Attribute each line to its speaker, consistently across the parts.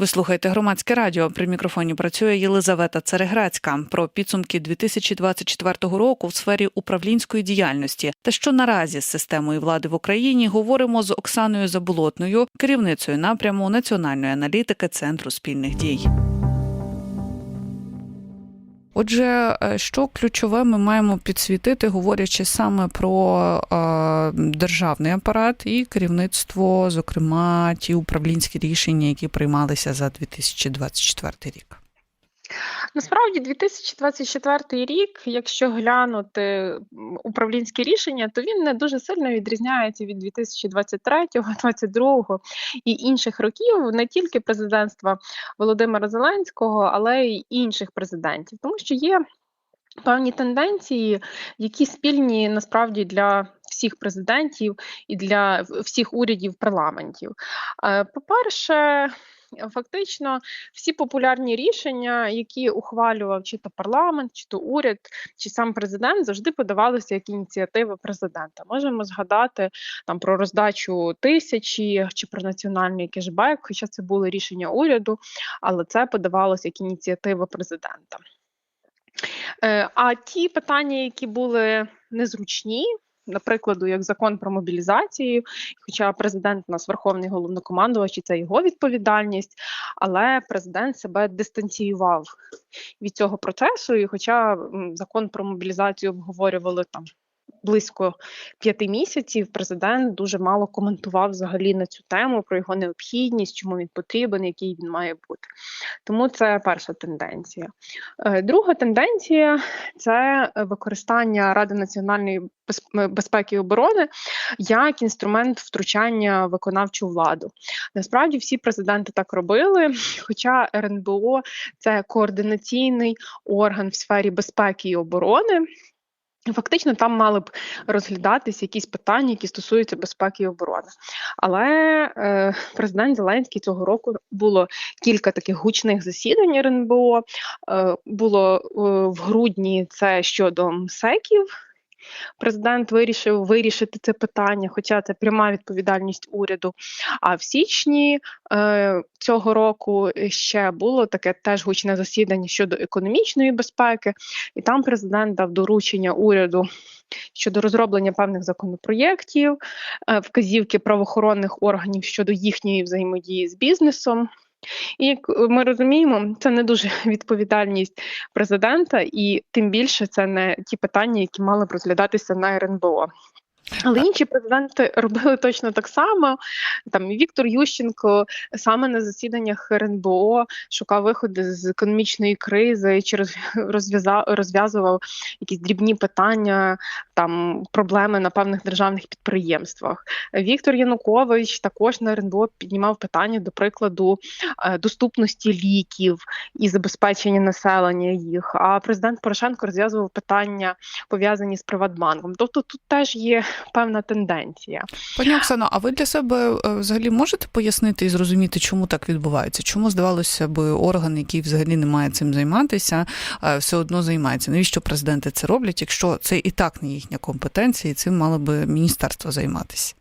Speaker 1: Ви слухаєте громадське радіо. При мікрофоні працює Єлизавета Цереграцька про підсумки 2024 року в сфері управлінської діяльності та що наразі з системою влади в Україні говоримо з Оксаною Заболотною, керівницею напряму національної аналітики Центру спільних дій. Отже, е, що ключове ми маємо підсвітити, говорячи саме про е, державний апарат і керівництво, зокрема ті управлінські рішення, які приймалися за 2024 рік.
Speaker 2: Насправді, 2024 рік, якщо глянути управлінські рішення, то він не дуже сильно відрізняється від 2023, 2022 і інших років, не тільки президентства Володимира Зеленського, але й інших президентів, тому що є певні тенденції, які спільні насправді для всіх президентів і для всіх урядів парламентів. Е, По-перше, Фактично, всі популярні рішення, які ухвалював чи то парламент, чи то уряд, чи сам президент, завжди подавалися як ініціатива президента. Можемо згадати там про роздачу тисячі чи про національний кешбек, хоча це були рішення уряду, але це подавалося як ініціатива президента. Е, А ті питання, які були незручні, наприклад, як закон про мобілізацію, хоча президент у нас верховний головнокомандувач, і це його відповідальність, але президент себе дистанціював від цього процесу. І хоча закон про мобілізацію обговорювали там. Близько п'яти місяців президент дуже мало коментував взагалі на цю тему про його необхідність, чому він потрібен, який він має бути. Тому це перша тенденція. Е, Друга тенденція це використання Ради національної е, безпеки і оборони як інструмент втручання в виконавчу владу. Насправді всі президенти так робили, хоча РНБО це координаційний орган в сфері безпеки і оборони. Фактично, там мали б розглядатись якісь питання, які стосуються безпеки і оборони. Але е, президент Зеленський цього року було кілька таких гучних засідань РНБО. Е, було е, в грудні це щодо МСЕКів. Президент вирішив вирішити це питання, хоча це пряма відповідальність уряду. А в січні е, цього року ще було таке теж гучне засідання щодо економічної безпеки, і там президент дав доручення уряду щодо розроблення певних законопроєктів, е, вказівки правоохоронних органів щодо їхньої взаємодії з бізнесом. І як ми розуміємо, це не дуже відповідальність президента, і тим більше це не ті питання, які мали б розглядатися на РНБО. Але інші президенти робили точно так само. Там Віктор Ющенко саме на засіданнях РНБО шукав виходи з економічної кризи, чи роз- розв'яза- розв'язував якісь дрібні питання, там проблеми на певних державних підприємствах. Віктор Янукович також на РНБО піднімав питання, до прикладу, е, доступності ліків і забезпечення населення їх. А президент Порошенко розв'язував питання пов'язані з Приватбанком. Тобто тут теж є певна тенденція.
Speaker 1: Пані Оксано, а ви для себе е, взагалі можете пояснити і зрозуміти, чому так відбувається? Чому здавалося б орган, який взагалі не має цим займатися, е, все одно займається? Навіщо президенти це роблять, якщо це і так не їхня компетенція, і цим мало би міністерство займатися?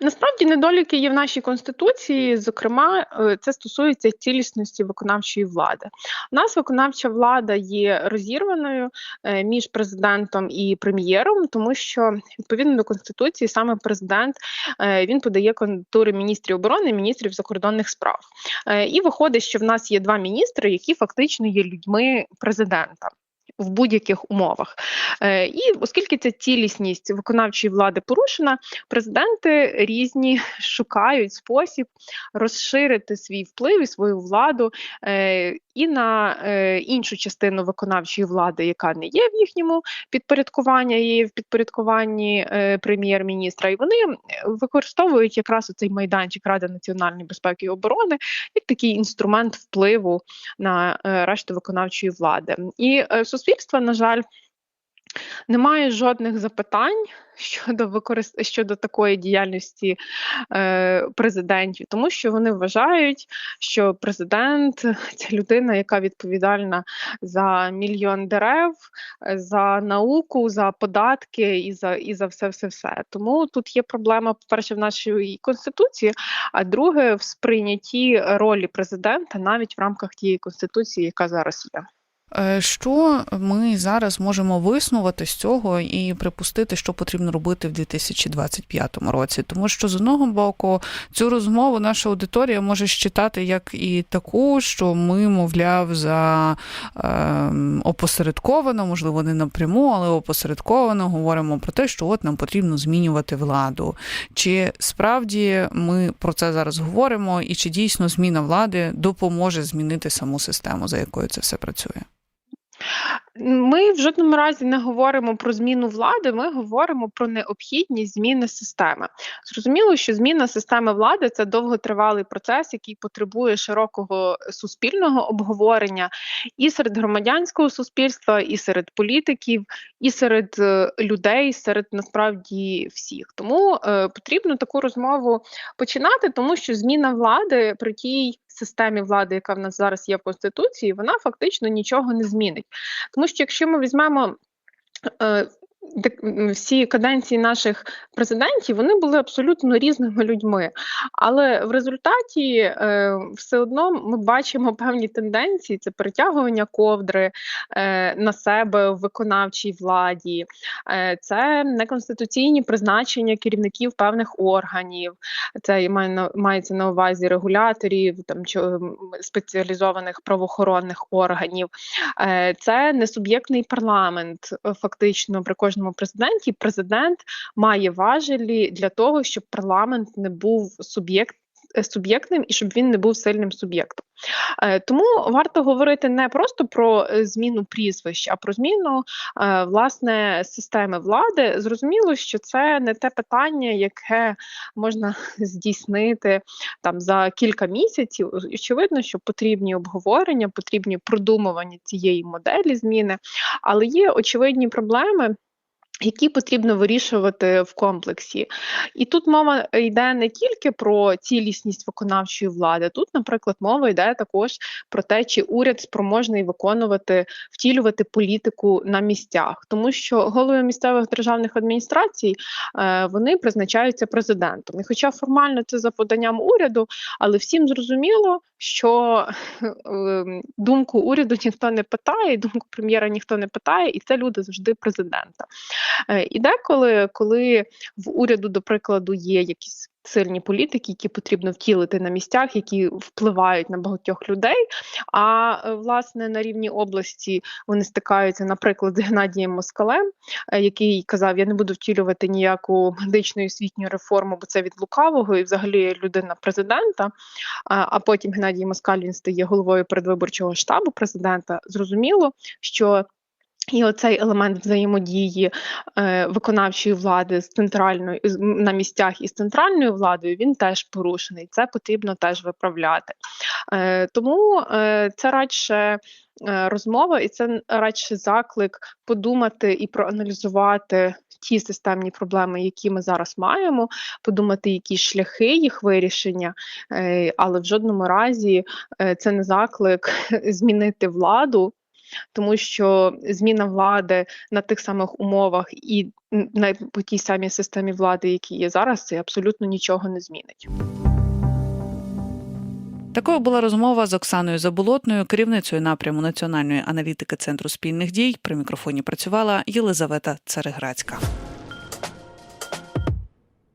Speaker 2: Насправді недоліки є в нашій конституції. Зокрема, е, це стосується цілісності виконавчої влади. У нас виконавча влада є розірваною е, між президентом і прем'єром, тому що відповідно до конституції саме президент е, він подає кандидатури міністрів оборони, і міністрів закордонних справ. І виходить, що в нас є два міністри, які фактично є людьми президента. В будь-яких умовах, Е, і оскільки ця цілісність виконавчої влади порушена, президенти різні шукають спосіб розширити свій вплив і свою владу. Е, і на е, іншу частину виконавчої влади, яка не є в їхньому підпорядкуванні, є в підпорядкуванні е, прем'єр-міністра. І вони використовують якраз цей майданчик Ради національної безпеки і оборони як такий інструмент впливу на е, решту виконавчої влади. І е, суспільство, на жаль. Немає жодних запитань щодо використ... щодо такої діяльності е, президентів, тому що вони вважають, що президент це людина, яка відповідальна за мільйон дерев, за науку, за податки і за і за все, все, все. Тому тут є проблема, по-перше, в нашій конституції, а друге, в сприйнятті ролі президента навіть в рамках тієї конституції, яка зараз є.
Speaker 1: Е, Що ми зараз можемо виснувати з цього і припустити, що потрібно робити в 2025 році? Тому що з одного боку цю розмову наша аудиторія може считати як і таку, що ми, мовляв, за е, опосередковано, можливо, не напряму, але опосередковано говоримо про те, що от нам потрібно змінювати владу. Чи справді ми про це зараз говоримо, і чи дійсно зміна влади допоможе змінити саму систему, за якою це все працює?
Speaker 2: Ми в жодному разі не говоримо про зміну влади, ми говоримо про необхідність зміни системи. Зрозуміло, що зміна системи влади це довготривалий процес, який потребує широкого суспільного обговорення і серед громадянського суспільства, і серед політиків, і серед е, людей, серед насправді всіх. Тому е, потрібно таку розмову починати, тому що зміна влади при тій системі влади, яка в нас зараз є в конституції, вона фактично нічого не змінить. Тому що якщо ми візьмемо е, всі каденції наших президентів, вони були абсолютно різними людьми. Але в результаті е, все одно ми бачимо певні тенденції: це перетягування ковдри е, на себе в виконавчій владі, е, це неконституційні призначення керівників певних органів. Це мається на увазі регуляторів, там спеціалізованих правоохоронних органів. Це несуб'єктний парламент. Фактично, при кожному президенті президент має важелі для того, щоб парламент не був суб'єкт. е, Суб'єктним і щоб він не був сильним суб'єктом, Е, тому варто говорити не просто про е, зміну прізвищ, а про зміну власне системи влади. Зрозуміло, що це не те питання, яке можна здійснити там за кілька місяців. Очевидно, що потрібні обговорення, потрібні продумування цієї моделі зміни, але є очевидні проблеми. Які потрібно вирішувати в комплексі, і тут мова йде не тільки про цілісність виконавчої влади. Тут, наприклад, мова йде також про те, чи уряд спроможний виконувати, втілювати політику на місцях, тому що голови місцевих державних адміністрацій е, вони призначаються президентом. І хоча формально це за поданням уряду, але всім зрозуміло, що ем, думку уряду ніхто не питає, думку прем'єра ніхто не питає, і це люди завжди президента. Е, І деколи, коли в уряду, до прикладу, є якісь сильні політики, які потрібно втілити на місцях, які впливають на багатьох людей. А е, власне на рівні області вони стикаються, наприклад, з Геннадієм Москалем, е, який казав: Я не буду втілювати ніяку медичну освітню реформу, бо це від лукавого, і взагалі людина президента. А потім Геннадій Москаль він стає головою передвиборчого штабу президента. Зрозуміло, що і оцей елемент взаємодії е, виконавчої влади з центральною на місцях із центральною владою він теж порушений. Це потрібно теж виправляти. Е, тому е, це радше е, розмова, і це радше заклик подумати і проаналізувати ті системні проблеми, які ми зараз маємо, подумати, які шляхи їх вирішення, е, але в жодному разі е, це не заклик змінити владу тому що зміна влади на тих самих умовах і на по тій самій системі влади, які є зараз, це абсолютно нічого не змінить.
Speaker 1: Такою була розмова з Оксаною Заболотною, керівницею напряму національної аналітики Центру спільних дій. При мікрофоні працювала Єлизавета Цареградська.